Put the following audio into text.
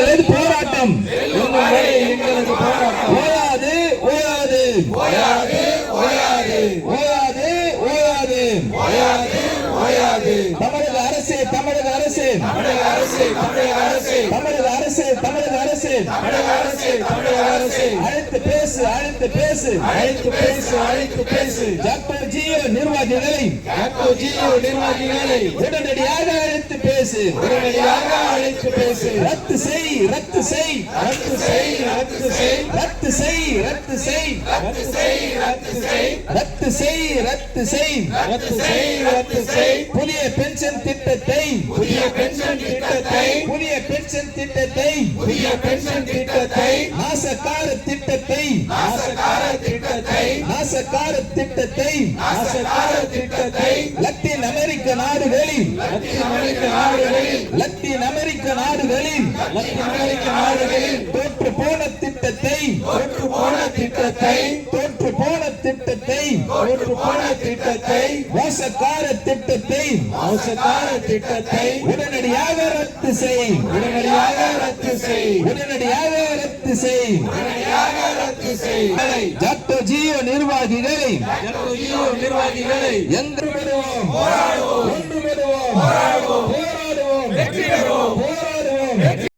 எங்களது போராட்டம். ஓயாது ஓயாது. ஓயாது ஓயாது. ஓயாது ஓயாது ஓயாது ஓயாது தமிழக அரசு தமிழக அரசு தமிழக அரசு தமிழக அரசு தமிழக அரசு தமிழக அரசு. தமிழக அரசு தமிழக அரசு. அழைத்து பேசு அழைத்து பேசு. அழைத்து பேசு அழைத்து பேசு. டாக்டர் நிர்வாகிகளை நிர்வாகிகளை உடனடியாக அழைத்து பேசு. உடனடியாக அழைத்து பேசு. ரத்து செய் ரத்து செய். ரத்து செய் ரத்து செய். ரத்து செய் ரத்து செய். ரத்து செய் ரத்து செய். ரத்து செய் ரத்து செய். ரத்து செய் ரத்து செய். புதிய பென்ஷன் திட்டத்தை. புதிய பென்ஷன் திட்டத்தை. புதிய பென்ஷன் திட்டத்தை. புதிய பென்ஷன் திட்டத்தை. நாசக்கார திட்டத்தை. நாசகார திட்டத்தை நாசக்கார திட்டத்தை நாசகார திட்டத்தை லத்தீன் அமெரிக்க நாடுகளில் லத்தீன் அமெரிக்க நாடுகளில் லத்தீன் அமெரிக்க நாடுகளில் லத்தீன் அமெரிக்க நாடுகளில் தோற்று போன திட்டத்தை தோற்று போன திட்டத்தை தோற்று போன திட்டத்தை தோற்று போன திட்டத்தை மோசக்கார திட்டத்தை நாசகார திட்டத்தை உடனடியாக ரத்து செய். உடனடியாக ரத்து செய். உடனடியாக ரத்து செய். உடனடியாக ரத்து செய். டாக்டர் ஜியோ நிர்வாகிகளை ஜியோ நிர்வாகிகளை எங்கு